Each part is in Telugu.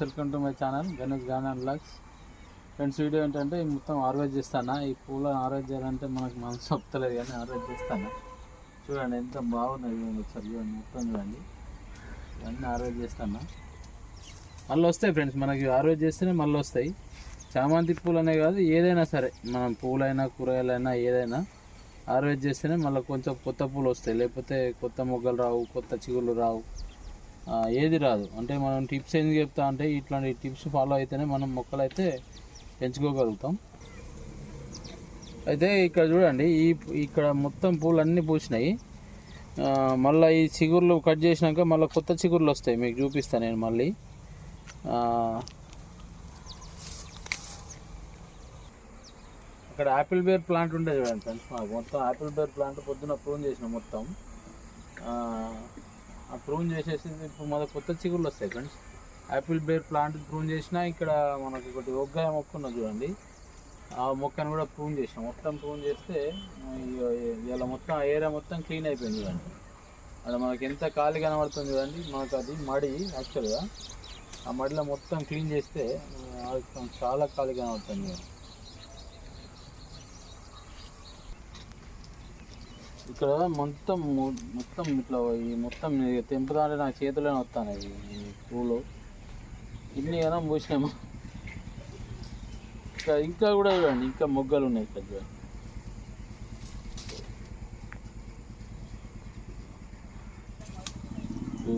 Welcome to my channel Ganesh Gana vlogs friends video ఏంటంటే ఈ మొత్తం ఆర్వేజ్ చేస్తానా? ఈ పూలను ఆర్వేజ్ చేయాలంటే మనకు మనసు చెప్తలేదు కానీ ఆర్వేజ్ చేస్తాను? చూడండి ఎంత బాగున్నది చూడండి ఒకసారి చూడండి మొత్తం చూడండి. ఇవన్నీ ఆర్వేజ్ చేస్తాను? మళ్ళీ వస్తాయి ఫ్రెండ్స్ మనకి ఆర్వేజ్ చేస్తేనే మళ్ళీ వస్తాయి. చామంతి పూలు అనే కాదు ఏదైనా సరే మనం పూలైనా కూరగాయలైనా ఏదైనా ఆర్వేజ్ చేస్తేనే మళ్ళీ కొంచెం కొత్త పూలు వస్తాయి. లేకపోతే కొత్త మొగ్గలు రావు కొత్త చిగుళ్ళు రావు. ఏది రాదు. అంటే మనం టిప్స్ ఎందుకు చెప్తా అంటే ఇట్లాంటి టిప్స్ ఫాలో అయితేనే మనం మొక్కలు అయితే పెంచుకోగలుగుతాం. అయితే ఇక్కడ చూడండి ఈ ఇక్కడ మొత్తం పూలు అన్నీ పూసినాయి మళ్ళీ ఈ చిగుర్లు కట్ చేసినాక మళ్ళీ కొత్త చిగుర్లు వస్తాయి మీకు చూపిస్తాను నేను మళ్ళీ. అక్కడ యాపిల్ బేర్ ప్లాంట్ ఉండే చూడండి ఫ్రెండ్స్ మాకు. మొత్తం యాపిల్ బేర్ ప్లాంట్ పొద్దున ప్రూన్ చేసిన మొత్తం. ప్రూన్ చేసేసి ఇప్పుడు మన కొత్త చిగుళ్ళు వస్తాయి friends. Apple ber plant prune చేసినా ఇక్కడ మనకి ఒకటి ఒగ్గాయ మొక్క ఉన్నది చూడండి. ఆ మొక్కను కూడా ప్రూన్ చేసినాం. మొత్తం ప్రూన్ చేస్తే ఇలా మొత్తం ఆ ఏరియా మొత్తం క్లీన్ అయిపోయింది చూడండి. అక్కడ మనకి ఎంత ఖాళీ కనబడుతుంది చూడండి. మనకు అది మడి యాక్చువల్గా ఆ మడిలో మొత్తం క్లీన్ చేస్తే చాలా ఖాళీ కనబడుతుంది చూడండి. ఇక్కడ మొత్తం మొత్తం ఇట్లా ఈ మొత్తం తెంపుదాంటే నా చేతిలోనే వస్తాను ఈ పూలు. ఇన్ని కదా పూసినాము. ఇంకా ఇంకా కూడా చూడండి ఇంకా మొగ్గలు ఉన్నాయి ఇక్కడ చూడండి.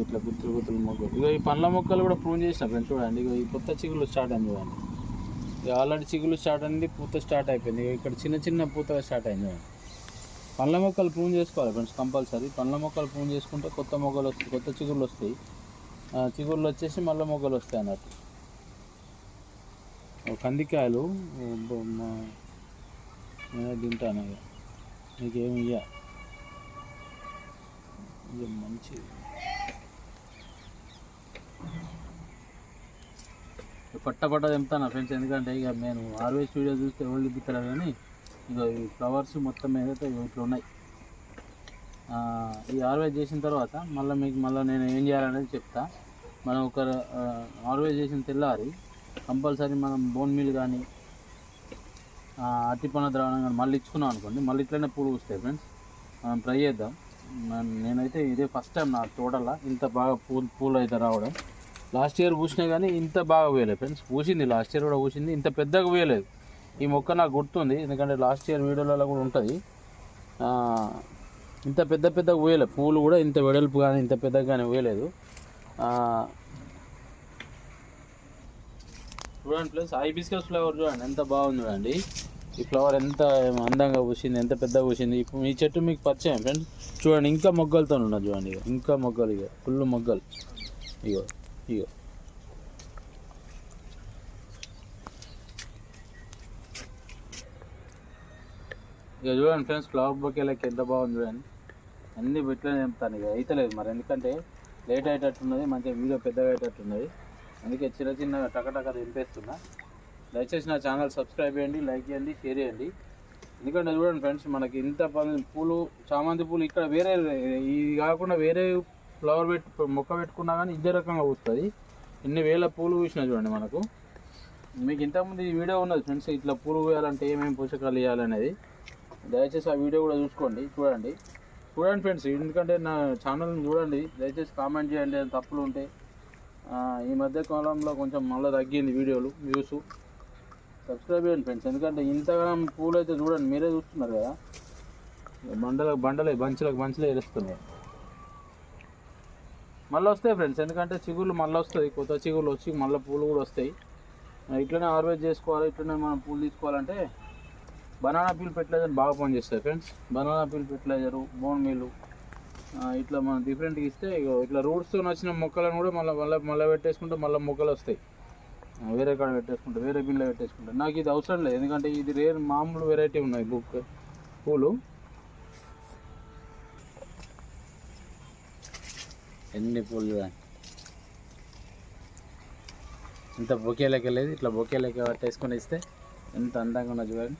ఇట్లా గుత్తులు గుత్తులు మొగ్గలు. ఇక ఈ పండ్ల మొక్కలు కూడా ప్రూన్ చేసిన ఫ్రెండ్స్ చూడండి. ఇక ఈ కొత్త చిగులు స్టార్ట్ అయింది చూడండి. ఇక ఆల్రెడీ చిగులు స్టార్ట్ అయింది పూత స్టార్ట్ అయిపోయింది. ఇక ఇక్కడ చిన్న చిన్న పూతగా స్టార్ట్ అయింది చూడండి. పండ్ల మొక్కలు ప్రూన్ చేసుకోవాలి ఫ్రెండ్స్ కంపల్సరీ. పండ్ల మొక్కలు ప్రూన్ చేసుకుంటే కొత్త మొక్కలు వస్తాయి కొత్త చిగుర్లు వస్తాయి. చిగుళ్ళు చిగుర్లు వచ్చేసి మళ్ళీ మొక్కలు వస్తాయి అన్నట్టు. కందికాయలు నేనే తింటాను ఇక. నీకేమి ఇయ్య. ఇది మంచి పట్ట పట్ట తెంపుతాను ఫ్రెండ్స్? ఎందుకంటే ఇక నేను హార్వెస్ట్ వీడియో చూస్తే ఎవరు తిప్పుతారు కానీ ఇదో ఈ ఫ్లవర్స్ మొత్తం ఏదైతే ఇట్లా ఉన్నాయి. ఈ ఆర్వేజ్ చేసిన తర్వాత మళ్ళీ మీకు మళ్ళీ నేను ఏం చేయాలనేది చెప్తా. మనం ఒక ఆర్వేజ్ చేసిన తెల్లారి కంపల్సరీ మనం బోన్ మీల్ కానీ అట్టిపన ద్రావణం కానీ మళ్ళీ ఇచ్చుకున్నాం అనుకోండి మళ్ళీ ఇట్లనే పూలు పూస్తాయి ఫ్రెండ్స్. మనం ట్రై చేద్దాం. నేనైతే ఇదే ఫస్ట్ టైం నా తోటలో ఇంత బాగా పూలు పూలు అయితే రావడం. లాస్ట్ ఇయర్ పూసినా కానీ ఇంత బాగా వేయలేదు ఫ్రెండ్స్. పూసింది లాస్ట్ ఇయర్ కూడా పూసింది ఇంత పెద్దగా వేయలేదు ఈ మొక్క నాకు గుర్తుంది ఎందుకంటే లాస్ట్ ఇయర్ వీడియోలలో కూడా ఉంటుంది. ఇంత పెద్ద పెద్ద వేయలేదు పూలు కూడా ఇంత వెడల్పు కానీ ఇంత పెద్దగా కానీ వేయలేదు చూడండి ప్లస్ ఐబిస్కస్ ఫ్లవర్ చూడండి ఎంత బాగుంది చూడండి. ఈ ఫ్లవర్ ఎంత అందంగా పూసింది ఎంత పెద్దగా పూసింది. ఇప్పుడు ఈ చెట్టు మీకు పరిచయం ఫ్రెండ్స్. చూడండి ఇంకా మొగ్గలతో ఉన్నది చూడండి ఇక ఇంకా మొగ్గలు ఇక ఫుల్ మొగ్గలు. ఇగో ఇగో. ఇక చూడండి ఫ్రెండ్స్ ఫ్లవర్ బొకేలకి ఎంత బాగుంది చూడండి. అన్ని పెట్టలే నింపుతాను ఇక అయితలేదు మరి. ఎందుకంటే లేట్ అయ్యేటట్టున్నది మంచిగా వీడియో పెద్దగా అయ్యేటట్టున్నది. అందుకే చిన్న చిన్న టకటక దింపేస్తున్నా. దయచేసి నా ఛానల్ సబ్స్క్రైబ్ చేయండి లైక్ చేయండి షేర్ చేయండి. ఎందుకంటే చూడండి ఫ్రెండ్స్ మనకి ఇంత పూలు చామంతి పూలు ఇక్కడ వేరే ఇది కాకుండా వేరే ఫ్లవర్ పెట్టు మొక్క పెట్టుకున్నా కానీ ఇదే రకంగా పూస్తుంది ఎన్ని వేల పూలు పూసినా చూడండి మనకు. మీకు ఇంతకుముందు ఈ వీడియో ఉన్నది ఫ్రెండ్స్ ఇట్లా పూలు వేయాలంటే ఏమేమి పోషకాలు ఇవ్వాలనేది దయచేసి ఆ వీడియో కూడా చూసుకోండి చూడండి. చూడండి ఫ్రెండ్స్ ఎందుకంటే నా ఛానల్ని చూడండి. దయచేసి కామెంట్ చేయండి తప్పులు ఉంటే. ఈ మధ్య కాలంలో కొంచెం మళ్ళీ తగ్గింది వీడియోలు వ్యూస్ సబ్స్క్రైబ్ చేయండి ఫ్రెండ్స్ ఎందుకంటే ఇంతగానం పూలు అయితే చూడండి మీరే చూస్తున్నారు కదా. బండలకు బండలే బంచులకు బంచులే వేస్తున్నాయి మళ్ళీ వస్తాయి ఫ్రెండ్స్ ఎందుకంటే చిగుళ్ళు మళ్ళీ వస్తాయి కొత్త చిగుళ్ళు వచ్చి మళ్ళీ పూలు కూడా వస్తాయి. ఇట్లనే హార్వెస్ట్ చేసుకోవాలి ఇట్లనే మనం పూలు తీసుకోవాలంటే బనానా పీల్ ఫెర్టిలైజర్ బాగా పనిచేస్తుంది friends banana peel fertiliser bone meal ఇట్లా మనం డిఫరెంట్గా ఇస్తే ఇగో ఇట్లా రూట్స్తో వచ్చిన మొక్కలను కూడా మళ్ళీ మళ్ళీ మళ్ళీ పెట్టేసుకుంటే మళ్ళీ మొక్కలు వస్తాయి. వేరే కాడ పెట్టేసుకుంటా వేరే బిన్లో పెట్టేసుకుంటా. నాకు ఇది అవసరం లేదు. ఎందుకంటే ఇది రేర్ మామూలు వెరైటీ ఉన్నాయి బుక్ పూలు. ఎన్ని పూలు చూడండి. ఇంత బొకే లెక్క లేదు. ఇట్లా బొకే లెక్క పట్టేసుకొని ఇస్తే ఎంత అందంగా ఉన్నది చూడండి.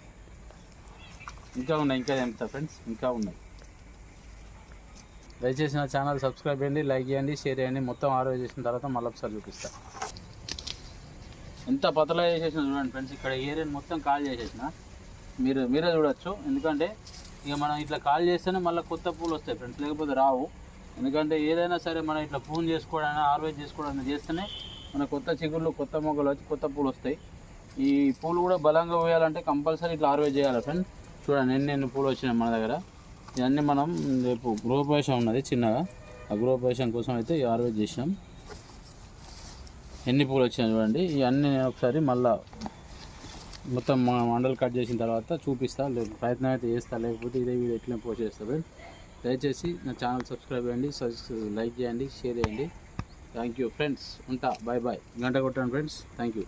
ఇంకా ఉన్నాయి ఇంకా ఎంత ఫ్రెండ్స్ ఇంకా ఉన్నాయి. దయచేసి నా ఛానల్ సబ్స్క్రైబ్ చేయండి లైక్ చేయండి షేర్ చేయండి. మొత్తం ఆర్డర్ చేసిన తర్వాత మళ్ళీ ఒకసారి చూపిస్తా. ఎంత పతలా చేసేసిన చూడండి ఫ్రెండ్స్ ఇక్కడ ఏరియాని మొత్తం కాల్ చేసేసిన. మీరు మీరే చూడొచ్చు. ఎందుకంటే ఇక మనం ఇట్లా కాల్ చేస్తేనే మళ్ళీ కొత్త పూలు వస్తాయి ఫ్రెండ్స్ లేకపోతే రావు. ఎందుకంటే ఏదైనా సరే మనం ఇట్లా పూజ చేసుకోవడానికి హార్వెస్ట్ చేసుకోవడానికి చేస్తేనే మన కొత్త చిగుళ్ళు కొత్త మొగ్గలు వచ్చి కొత్త పూలు వస్తాయి. ఈ పూలు కూడా బలంగా పోయాలంటే కంపల్సరీ ఇట్లా హార్వెస్ట్ చేయాలి ఫ్రెండ్స్ చూడండి ఎన్ని ఎన్ని పూలు వచ్చినాయి మన దగ్గర. ఇవన్నీ మనం రేపు గృహప్రవేశం ఉన్నది చిన్నగా. ఆ గృహప్రవేశం కోసం అయితే ఈ హార్వెస్ట్ చేసినాం. ఎన్ని పూలు వచ్చినాయి చూడండి ఇవన్నీ నేను ఒకసారి మళ్ళా మొత్తం మండలు కట్ చేసిన తర్వాత చూపిస్తా లేదు ప్రయత్నం అయితే చేస్తా లేకపోతే ఇదే వీడియో ఎట్లా పోస్ట్ చేస్తా. దయచేసి నా ఛానల్ సబ్స్క్రైబ్ చేయండి లైక్ చేయండి షేర్ చేయండి. థ్యాంక్ యూ ఫ్రెండ్స్ ఉంటా బాయ్ బాయ్. గంట కొట్టండి ఫ్రెండ్స్ థ్యాంక్ యూ.